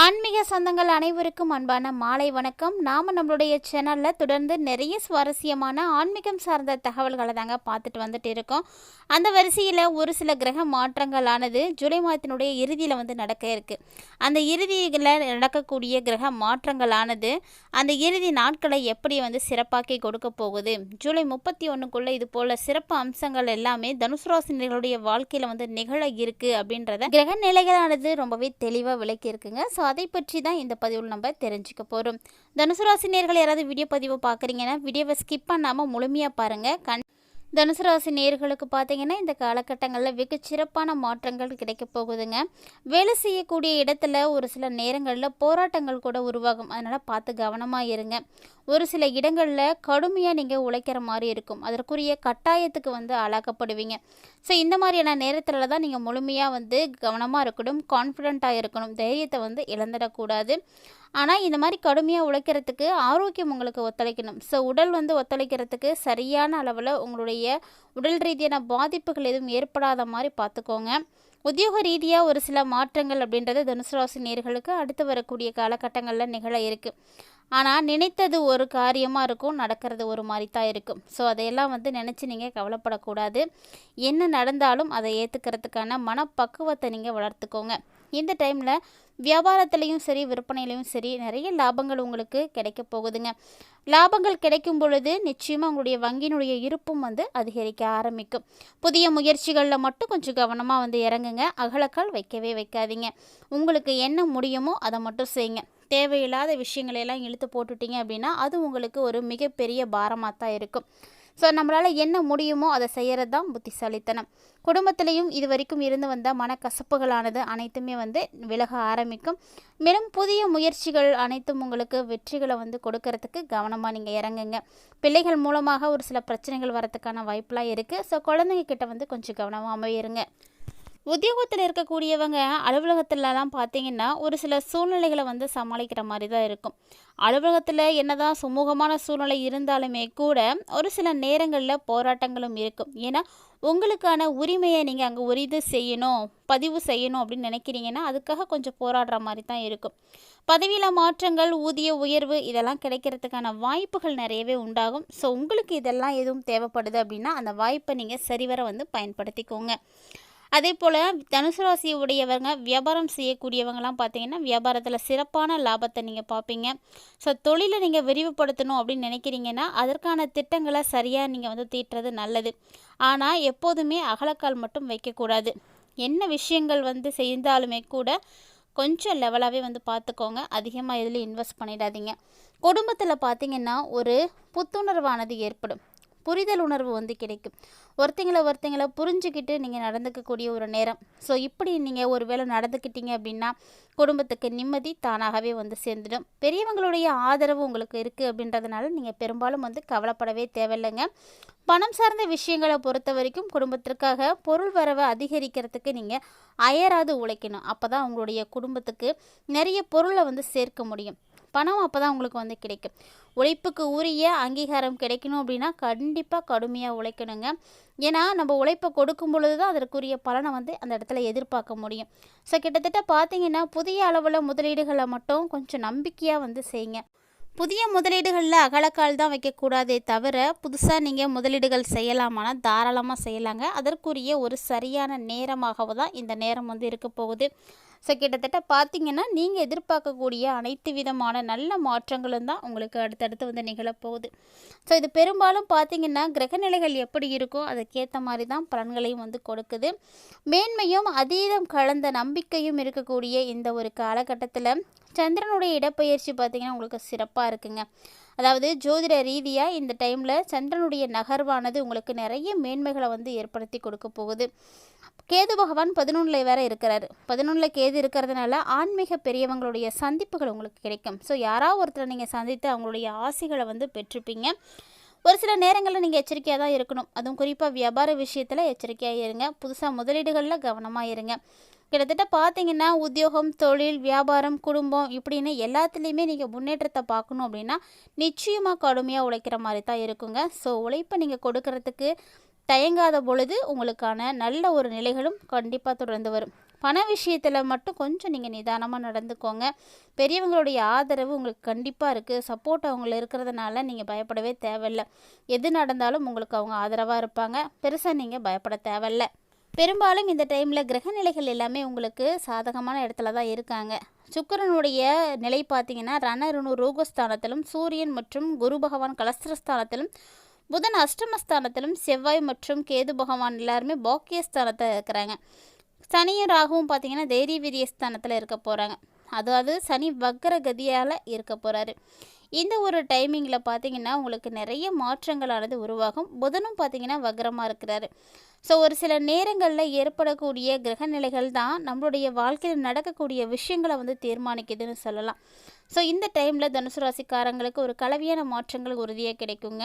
ஆன்மீக சொந்தங்கள் அனைவருக்கும் அன்பான மாலை வணக்கம். நாம் நம்மளுடைய சேனலில் தொடர்ந்து நிறைய சுவாரஸ்யமான ஆன்மீகம் சார்ந்த தகவல்களை தாங்க பார்த்துட்டு வந்துட்டு இருக்கோம். அந்த வரிசையில் ஒரு சில கிரக மாற்றங்களானது ஜூலை மாதத்தினுடைய இறுதியில் வந்து நடக்க இருக்குது அந்த இறுதியில் நடக்கக்கூடிய கிரக மாற்றங்களானது அந்த இறுதி நாட்களை எப்படி வந்து சிறப்பாக்கி கொடுக்க போகுது? ஜூலை முப்பத்தி ஒன்றுக்குள்ளே இது போல் சிறப்பு அம்சங்கள் எல்லாமே தனுசு ராசினியர்களுடைய வாழ்க்கையில் வந்து நிகழ இருக்குது அப்படின்றத கிரக நிலைகளானது ரொம்பவே தெளிவாக விளக்கி இருக்குங்க ஸோ அதை பற்றி தான் இந்த பதிவில் நம்ம தெரிஞ்சுக்க போகிறோம் தனுசு ராசினியர்கள் யாராவது வீடியோ பதிவை பார்க்குறீங்கன்னா வீடியோவை ஸ்கிப் பண்ணாமல் முழுமையாக பாருங்கள் கண் தனுசு ராசி நேர்களுக்கு பார்த்தீங்கன்னா இந்த காலகட்டங்களில் வெகு சிறப்பான மாற்றங்கள் கிடைக்க போகுதுங்க. வேலை செய்யக்கூடிய இடத்துல ஒரு சில நேரங்களில் போராட்டங்கள் கூட உருவாகும். அதனால் பார்த்து கவனமாக இருங்க. ஒரு சில இடங்களில் கடுமையாக நீங்கள் உழைக்கிற மாதிரி இருக்கும். அதற்குரிய கட்டாயத்துக்கு வந்து ஆளாக்கப்படுவீங்க. ஸோ இந்த மாதிரியான நேரத்தில் தான் நீங்கள் முழுமையாக வந்து கவனமாக இருக்கணும் கான்ஃபிடெண்ட்டாக இருக்கணும். தைரியத்தை வந்து இழந்துடக்கூடாது. ஆனால் இந்த மாதிரி கடுமையாக உழைக்கிறதுக்கு ஆரோக்கியம் உங்களுக்கு ஒத்துழைக்கணும். ஸோ உடல் வந்து ஒத்துழைக்கிறதுக்கு சரியான அளவில் உங்களுடைய உடல் ரீதியான பாதிப்புகள் எதுவும் ஏற்படாத மாதிரி பார்த்துக்கோங்க. உத்தியோக ரீதியாக ஒரு சில மாற்றங்கள் அப்படின்றது தனுசு ராசி நேர்களுக்கு அடுத்து வரக்கூடிய காலகட்டங்களில் நிகழ இருக்குது ஆனால் நினைத்தது ஒரு காரியமாக இருக்கும் நடக்கிறது ஒரு மாதிரி தான் இருக்கும். ஸோ அதையெல்லாம் வந்து நினச்சி நீங்கள் கவலைப்படக்கூடாது. என்ன நடந்தாலும் அதை ஏற்றுக்கிறதுக்கான மனப்பக்குவத்தை நீங்கள் வளர்த்துக்கோங்க. இந்த டைமில் வியாபாரத்துலேயும் சரி விற்பனையிலையும் சரி நிறைய லாபங்கள் உங்களுக்கு கிடைக்க போகுதுங்க. லாபங்கள் கிடைக்கும் பொழுது நிச்சயமாக உங்களுடைய வங்கியினுடைய இருப்பும் வந்து அதிகரிக்க ஆரம்பிக்கும். புதிய முயற்சிகளில் மட்டும் கொஞ்சம் கவனமாக வந்து இறங்குங்க. அகலக்கால் வைக்கவே வைக்காதீங்க. உங்களுக்கு என்ன முடியுமோ அதை மட்டும் செய்யுங்க. தேவையில்லாத விஷயங்களையெல்லாம் இழுத்து போட்டுட்டீங்க அப்படின்னா அது உங்களுக்கு ஒரு மிகப்பெரிய பாரமாக தான் இருக்கும். ஸோ நம்மளால் என்ன முடியுமோ அதை செய்கிறது தான் புத்திசாலித்தனம். குடும்பத்திலையும் இது வரைக்கும் இருந்து வந்த மனக்கசப்புகளானது அனைத்துமே வந்து விலக ஆரம்பிக்கும். மேலும் புதிய முயற்சிகள் அனைத்தும் உங்களுக்கு வெற்றிகளை வந்து கொடுக்கறதுக்கு கவனமாக நீங்கள் இறங்குங்க. பிள்ளைகள் மூலமாக ஒரு சில பிரச்சனைகள் வரத்துக்கான வாய்ப்பெலாம் இருக்குது ஸோ குழந்தைங்க கிட்ட வந்து கொஞ்சம் கவனமாக இருங்க உத்தியோகத்தில் இருக்கக்கூடியவங்க அலுவலகத்துலலாம் பார்த்தீங்கன்னா ஒரு சில சூழ்நிலைகளை வந்து சமாளிக்கிற மாதிரி தான் இருக்கும். அலுவலகத்தில் என்னதான் சுமூகமான சூழ்நிலை இருந்தாலுமே கூட ஒரு சில நேரங்களில் போராட்டங்களும் இருக்கும். ஏன்னா உங்களுக்கான உரிமையை நீங்கள் அங்கே உரிது செய்யணும் பதிவு செய்யணும் அப்படின்னு நினைக்கிறீங்கன்னா அதுக்காக கொஞ்சம் போராடுற மாதிரி தான் இருக்கும். பதவியில் மாற்றங்கள் ஊதிய உயர்வு இதெல்லாம் கிடைக்கிறதுக்கான வாய்ப்புகள் நிறையவே உண்டாகும். ஸோ உங்களுக்கு இதெல்லாம் எதுவும் தேவைப்படுது அப்படின்னா அந்த வாய்ப்பை நீங்கள் சரிவர வந்து பயன்படுத்திக்கோங்க. அதே போல் தனுசு ராசி உடையவங்க வியாபாரம் செய்யக்கூடியவங்கலாம் பார்த்தீங்கன்னா வியாபாரத்தில் சிறப்பான லாபத்தை நீங்கள் பார்ப்பீங்க. ஸோ தொழிலை நீங்கள் விரிவுபடுத்தணும் அப்படின்னு நினைக்கிறீங்கன்னா அதற்கான திட்டங்களை சரியாக நீங்கள் வந்து தீட்டுறது நல்லது. ஆனால் எப்போதுமே அகலக்கால் மட்டும் வைக்கக்கூடாது. என்ன விஷயங்கள் வந்து செய்தாலுமே கூட கொஞ்சம் லெவலாகவே வந்து பார்த்துக்கோங்க. அதிகமாக இதில் இன்வெஸ்ட் பண்ணிடாதீங்க. குடும்பத்தில் பார்த்தீங்கன்னா ஒரு புத்துணர்வானது ஏற்படும். புரிதல் உணர்வு வந்து கிடைக்கும். ஒருத்தங்களை ஒருத்தங்களை புரிஞ்சுக்கிட்டு நீங்கள் நடந்துக்கக்கூடிய ஒரு நேரம். ஸோ இப்படி நீங்கள் ஒரு வேளை நடந்துக்கிட்டீங்க அப்படின்னா குடும்பத்துக்கு நிம்மதி தானாகவே வந்து சேர்ந்துடும். பெரியவங்களுடைய ஆதரவு உங்களுக்கு இருக்குது அப்படின்றதுனால நீங்கள் பெரும்பாலும் வந்து கவலைப்படவே தேவையில்லைங்க. பணம் சார்ந்த விஷயங்களை பொறுத்த வரைக்கும் குடும்பத்திற்காக பொருள் வரவை அதிகரிக்கிறதுக்கு நீங்கள் அயராது உழைக்கணும். அப்போ தான் உங்களுடைய குடும்பத்துக்கு நிறைய பொருளை வந்து சேர்க்க முடியும். பணம் அப்போ தான் உங்களுக்கு வந்து கிடைக்கும். உழைப்புக்கு உரிய அங்கீகாரம் கிடைக்கணும் அப்படின்னா கண்டிப்பாக கடுமையாக உழைக்கணுங்க. ஏன்னா நம்ம உழைப்பை கொடுக்கும் பொழுது தான் அதற்குரிய பலனை வந்து அந்த இடத்துல எதிர்பார்க்க முடியும். ஸோ கிட்டத்தட்ட பார்த்தீங்கன்னா புதிய அளவில் முதலீடுகளை மட்டும் கொஞ்சம் நம்பிக்கையாக வந்து செய்யுங்க. புதிய முதலீடுகளில் அகலக்கால் தான் வைக்கக்கூடாதே தவிர புதுசாக நீங்கள் முதலீடுகள் செய்யலாமானால் தாராளமாக செய்யலாங்க. அதற்குரிய ஒரு சரியான நேரமாகவோ தான் இந்த நேரம் வந்து இருக்க போகுது. ஸோ கிட்டத்தட்ட பார்த்தீங்கன்னா நீங்கள் எதிர்பார்க்கக்கூடிய அனைத்து விதமான நல்ல மாற்றங்களும் தான் உங்களுக்கு அடுத்தடுத்து வந்து நிகழப்போகுது. ஸோ இது பெரும்பாலும் பார்த்தீங்கன்னா கிரகநிலைகள் எப்படி இருக்கோ அதுக்கேற்ற மாதிரி தான் பலன்களையும் வந்து கொடுக்குது. மேன்மையும் அதீதம் கலந்த நம்பிக்கையும் இருக்கக்கூடிய இந்த ஒரு காலகட்டத்தில் சந்திரனுடைய இடப்பெயர்ச்சி பார்த்திங்கன்னா உங்களுக்கு சிறப்பாக இருக்குங்க. அதாவது ஜோதிட ரீதியாக இந்த டைமில் சந்திரனுடைய நகர்வானது உங்களுக்கு நிறைய மேன்மைகளை வந்து ஏற்படுத்தி கொடுக்க போகுது. கேது பகவான் பதினொன்றில் வேற இருக்கிறார். பதினொன்றில் கேது இருக்கிறதுனால ஆன்மீக பெரியவங்களுடைய சந்திப்புகள் உங்களுக்கு கிடைக்கும். ஸோ யாராவது ஒருத்தரை நீங்கள் சந்தித்து அவங்களுடைய ஆசைகளை வந்து பெற்றிருப்பீங்க. ஒரு சில நேரங்களில் நீங்கள் எச்சரிக்கையாக தான் இருக்கணும். அதுவும் குறிப்பாக வியாபார விஷயத்தில் எச்சரிக்கையாக இருங்க. புதுசாக முதலீடுகளில் கவனமாக இருங்க. கிட்டத்தட்ட பார்த்தீங்கன்னா உத்தியோகம் தொழில் வியாபாரம் குடும்பம் இப்படின்னு எல்லாத்துலேயுமே நீங்கள் முன்னேற்றத்தை பார்க்கணும் அப்படின்னா நிச்சயமாக கடுமையாக உழைக்கிற மாதிரி தான் இருக்குங்க. ஸோ உழைப்பை நீங்கள் கொடுக்கறதுக்கு தயங்காத பொழுது உங்களுக்கான நல்ல ஒரு நிலைகளும் கண்டிப்பாக தொடர்ந்து வரும். பண விஷயத்தில் மட்டும் கொஞ்சம் நீங்கள் நிதானமாக நடந்துக்கோங்க. பெரியவங்களுடைய ஆதரவு உங்களுக்கு கண்டிப்பாக இருக்குது சப்போர்ட் அவங்கள இருக்கிறதுனால நீங்கள் பயப்படவே தேவையில்ல. எது நடந்தாலும் உங்களுக்கு அவங்க ஆதரவாக இருப்பாங்க. பெருசாக நீங்கள் பயப்பட தேவையில்ல. பெரும்பாலும் இந்த டைமில் கிரகநிலைகள் எல்லாமே உங்களுக்கு சாதகமான இடத்துல தான் இருக்காங்க. சுக்கிரனுடைய நிலை பார்த்தீங்கன்னா ரணருணு ரோகஸ்தானத்திலும் சூரியன் மற்றும் குரு பகவான் கலஸ்திரஸ்தானத்திலும் புதன் அஷ்டமஸ்தானத்திலும் செவ்வாய் மற்றும் கேது பகவான் எல்லாருமே பாக்கியஸ்தானத்தில் இருக்கிறாங்க. சனியும் ராகுவும் பார்த்தீங்கன்னா தைரிய வீரிய ஸ்தானத்தில் இருக்க போகிறாங்க அதாவது சனி வக்கர கதியால் இருக்க போகிறாரு இந்த ஒரு டைமிங்கில் பார்த்தீங்கன்னா உங்களுக்கு நிறைய மாற்றங்களானது உருவாகும். புதனும் பார்த்தீங்கன்னா வக்ரமாக இருக்கிறாரு. ஸோ ஒரு சில நேரங்களில் ஏற்படக்கூடிய கிரகநிலைகள் தான் நம்மளுடைய வாழ்க்கையில் நடக்கக்கூடிய விஷயங்களை வந்து தீர்மானிக்குதுன்னு சொல்லலாம். ஸோ இந்த டைமில் தனுசு ராசிக்காரங்களுக்கு ஒரு கலவையான மாற்றங்கள் உறுதியாக கிடைக்குங்க.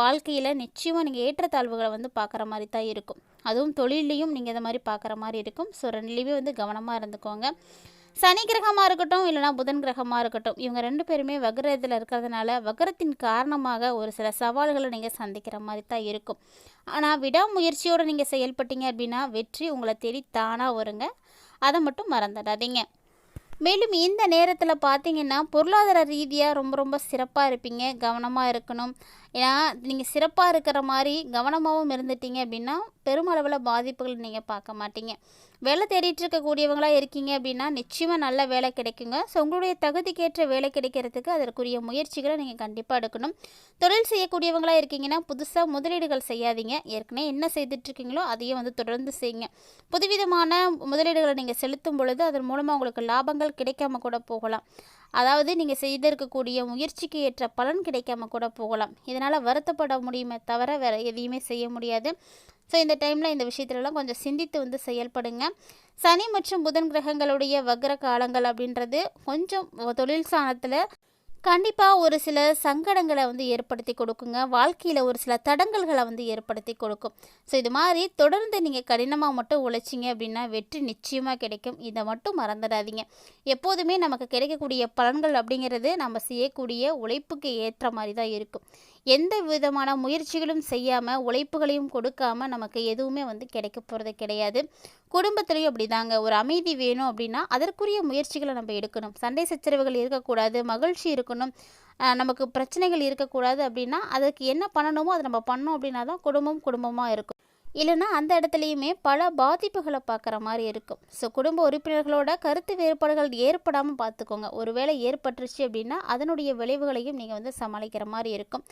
வாழ்க்கையில் நிச்சயமாக நீங்கள் ஏற்றத்தாழ்வுகளை வந்து பார்க்குற மாதிரி தான் இருக்கும். அதுவும் தொழிலையும் நீங்கள் இந்த மாதிரி பார்க்குற மாதிரி இருக்கும். ஸோ ரெண்டுலேயுமே வந்து கவனமாக இருந்துக்கோங்க. சனி கிரகமாக இருக்கட்டும் இல்லைனா புதன் கிரகமாக இருக்கட்டும் இவங்க ரெண்டு பேருமே வக்ரத்தில் இருக்கிறதுனால வக்ரத்தின் காரணமாக ஒரு சில சவால்களை நீங்கள் சந்திக்கிற மாதிரி தான் இருக்கும். ஆனால் விடாமுயற்சியோடு நீங்கள் செயல்பட்டீங்க அப்படின்னா வெற்றி உங்களை தேடி தானாக வருங்க. அதை மட்டும் மறந்துடாதீங்க. மேலும் இந்த நேரத்தில் பார்த்தீங்கன்னா பொருளாதார ரீதியாக ரொம்ப ரொம்ப சிறப்பாக இருப்பீங்க கவனமாக இருக்கணும். ஏன்னா நீங்கள் சிறப்பாக இருக்கிற மாதிரி கவனமாகவும் இருந்துட்டீங்க அப்படின்னா பெருமளவில் பாதிப்புகள் நீங்கள் பார்க்க மாட்டீங்க. வேலை தேடிட்டு இருக்கக்கூடியவங்களாக இருக்கீங்க அப்படின்னா நிச்சயமாக நல்ல வேலை கிடைக்குங்க. ஸோ உங்களுடைய தகுதிக்கேற்ற வேலை கிடைக்கிறதுக்கு அதற்குரிய முயற்சிகளை நீங்கள் கண்டிப்பாக எடுக்கணும். தொழில் செய்யக்கூடியவங்களாக இருக்கீங்கன்னா புதுசாக முதலீடுகள் செய்யாதீங்க. ஏற்கனவே என்ன செய்துட்ருக்கீங்களோ அதையும் வந்து தொடர்ந்து செய்யுங்க. புதுவிதமான முதலீடுகளை நீங்கள் செலுத்தும் பொழுது அதன் மூலமாக உங்களுக்கு லாபங்கள் கிடைக்காம கூட போகலாம். அதாவது நீங்கள் செய்திருக்கக்கூடிய முயற்சிக்கு ஏற்ற பலன் கிடைக்காம கூட போகலாம். இதனால் வருத்தப்பட முடியுமே தவிர வேறு எதையுமே செய்ய முடியாது. ஸோ இந்த டைமில் இந்த விஷயத்துலலாம் கொஞ்சம் சிந்தித்து வந்து செயல்படுங்க. சனி மற்றும் புதன் கிரகங்களுடைய வக்ர காலங்கள் அப்படின்றது கொஞ்சம் தொழில் சாணத்தில் கண்டிப்பாக ஒரு சில சங்கடங்களை வந்து ஏற்படுத்தி கொடுக்குங்க. வாழ்க்கையில் ஒரு சில தடங்கல்களை வந்து ஏற்படுத்தி கொடுக்கும். ஸோ இது மாதிரி தொடர்ந்து நீங்கள் கடினமாக மட்டும் உழைச்சிங்க அப்படின்னா வெற்றி நிச்சயமாக கிடைக்கும். இதை மட்டும் மறந்துடாதீங்க. எப்போதுமே நமக்கு கிடைக்கக்கூடிய பலன்கள் அப்படிங்கிறது நம்ம செய்யக்கூடிய உழைப்புக்கு ஏற்ற மாதிரி தான் இருக்கும். எந்த விதமான முயற்சிகளும் செய்யாமல் உழைப்புகளையும் கொடுக்காமல் நமக்கு எதுவுமே வந்து கிடைக்க போகிறது கிடையாது. குடும்பத்துலேயும் அப்படி தாங்க ஒரு அமைதி வேணும் அப்படின்னா அதற்குரிய முயற்சிகளை நம்ம எடுக்கணும். சண்டை சச்சரவுகள் இருக்கக்கூடாது மகிழ்ச்சி இருக்கணும். நமக்கு பிரச்சனைகள் இருக்கக்கூடாது அப்படின்னா அதுக்கு என்ன பண்ணணுமோ அதை நம்ம பண்ணோம் அப்படின்னா தான் குடும்பம் குடும்பமாக இருக்கும். இல்லைன்னா அந்த இடத்துலையுமே பல பாதிப்புகளை பார்க்குற மாதிரி இருக்கும். ஸோ குடும்ப உறுப்பினர்களோட கருத்து வேறுபாடுகள் ஏற்படாமல் பார்த்துக்கோங்க. ஒருவேளை ஏற்பட்டுருச்சு அப்படின்னா அதனுடைய விளைவுகளையும் நீங்கள் வந்து சமாளிக்கிற மாதிரி இருக்கும்.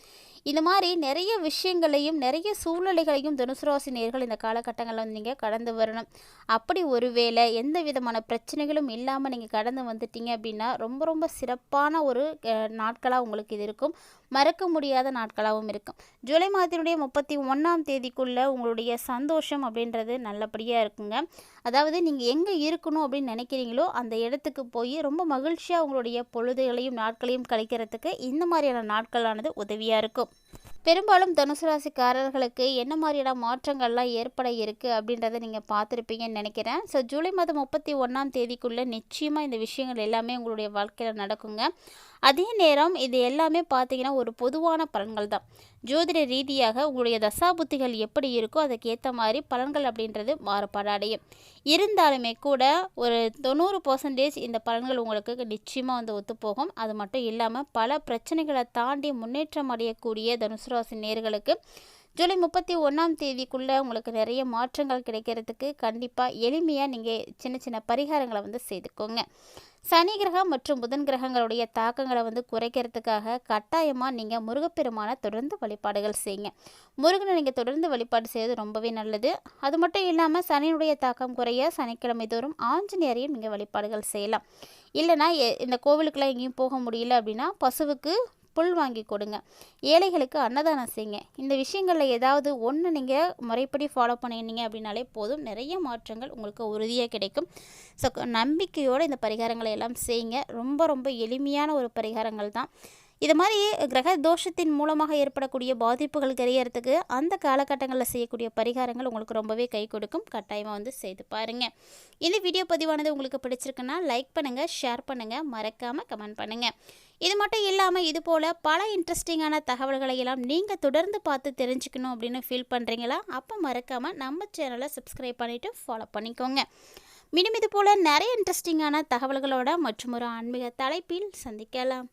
இந்த மாதிரி நிறைய விஷயங்களையும் நிறைய சூழ்நிலைகளையும் தனுசுராசி நேர்கள் இந்த காலகட்டங்களில் வந்து நீங்கள் கடந்து வரணும். அப்படி ஒருவேளை எந்த விதமான பிரச்சனைகளும் இல்லாமல் நீங்கள் கடந்து வந்துட்டீங்க அப்படின்னா ரொம்ப ரொம்ப சிறப்பான ஒரு நாட்களாக உங்களுக்கு இது இருக்கும். மறக்க முடியாத நாட்களாகவும் இருக்கும். ஜூலை மாதத்தினுடைய முப்பத்தி ஒன்றாம் தேதிக்குள்ளே உங்களுடைய சந்தோஷம் அப்படின்றது நல்லபடியாக இருக்குங்க. அதாவது நீங்கள் எங்கே இருக்கணும் அப்படின்னு நினைக்கிறீங்களோ அந்த இடத்துக்கு போய் ரொம்ப மகிழ்ச்சியாக உங்களுடைய பொழுதுகளையும் நாட்களையும் கழிக்கிறதுக்கு இந்த மாதிரியான நாட்களானது உதவியாக இருக்கும். பெரும்பாலும் தனுசு ராசிக்காரர்களுக்கு என்ன மாதிரியான மாற்றங்கள்லாம் ஏற்பட இருக்குது அப்படின்றத நீங்கள் பார்த்துருப்பீங்கன்னு நினைக்கிறேன். ஸோ ஜூலை மாதம் முப்பத்தி ஒன்றாம் தேதிக்குள்ளே நிச்சயமாக இந்த விஷயங்கள் எல்லாமே உங்களுடைய வாழ்க்கையில் நடக்குங்க. அதே நேரம் இது எல்லாமே பார்த்தீங்கன்னா ஒரு பொதுவான பலன்கள் தான். ஜோதிட ரீதியாக உங்களுடைய தசாபுத்திகள் எப்படி இருக்கோ அதுக்கு ஏற்ற மாதிரி பலன்கள் அப்படின்றது மாறுபாடு அடையும். இருந்தாலுமே கூட ஒரு தொண்ணூறு பர்சன்டேஜ் இந்த பலன்கள் உங்களுக்கு நிச்சயமாக வந்து ஒத்துப்போகும். அது மட்டும் இல்லாமல் பல பிரச்சனைகளை தாண்டி முன்னேற்றம் அடையக்கூடிய தனுசுராசி நேர்களுக்கு ஜூலை முப்பத்தி ஒன்றாம் தேதிக்குள்ளே உங்களுக்கு நிறைய மாற்றங்கள் கிடைக்கிறதுக்கு கண்டிப்பாக எளிமையாக நீங்கள் சின்ன சின்ன பரிகாரங்களை வந்து செய்துக்கோங்க. சனி கிரகம் மற்றும் புதன் கிரகங்களுடைய தாக்கங்களை வந்து குறைக்கிறதுக்காக கட்டாயமாக நீங்கள் முருகப்பெருமானை தொடர்ந்து வழிபாடுகள் செய்யுங்க. முருகனை நீங்கள் தொடர்ந்து வழிபாடு செய்வது ரொம்பவே நல்லது. அது மட்டும் இல்லாமல் சனியினுடைய தாக்கம் குறைய சனிக்கிழமை தோறும் ஆஞ்சநேயரையும் நீங்கள் வழிபாடுகள் செய்யலாம். இல்லைனா இந்த கோவிலுக்கெல்லாம் எங்கேயும் போக முடியல அப்படின்னா பசுவுக்கு புல் வாங்கி கொடுங்க. ஏழைகளுக்கு அன்னதானம் செய்யுங்க. இந்த விஷயங்களில் ஏதாவது ஒன்று நீங்கள் முறைப்படி ஃபாலோ பண்ணியிருந்தீங்க அப்படின்னாலே போதும். நிறைய மாற்றங்கள் உங்களுக்கு உறுதியாக கிடைக்கும். ஸோ நம்பிக்கையோடு இந்த பரிகாரங்களை எல்லாம் செய்யுங்க. ரொம்ப ரொம்ப எளிமையான ஒரு பரிகாரங்கள் தான். இது மாதிரி கிரக தோஷத்தின் மூலமாக ஏற்படக்கூடிய பாதிப்புகள் தெரியறதுக்கு அந்த காலகட்டங்களில் செய்யக்கூடிய பரிகாரங்கள் உங்களுக்கு ரொம்பவே கை கொடுக்கும். கட்டாயமாக வந்து செய்து பாருங்கள் இந்த வீடியோ பதிவானது உங்களுக்கு பிடிச்சிருக்குன்னா லைக் பண்ணுங்கள் ஷேர் பண்ணுங்கள் மறக்காமல் கமெண்ட் பண்ணுங்கள் இது மட்டும் இல்லாமல் இது போல் பல இன்ட்ரெஸ்டிங்கான தகவல்களை எல்லாம் நீங்கள் தொடர்ந்து பார்த்து தெரிஞ்சுக்கணும் அப்படின்னு ஃபீல் பண்ணுறீங்களா அப்போ மறக்காமல் நம்ம சேனலை சப்ஸ்கிரைப் பண்ணிவிட்டு ஃபாலோ பண்ணிக்கோங்க. மீண்டும் இது போல் நிறைய இன்ட்ரெஸ்டிங்கான தகவல்களோட மற்றும் ஒரு ஆன்மீக தலைப்பில் சந்திக்கலாம்.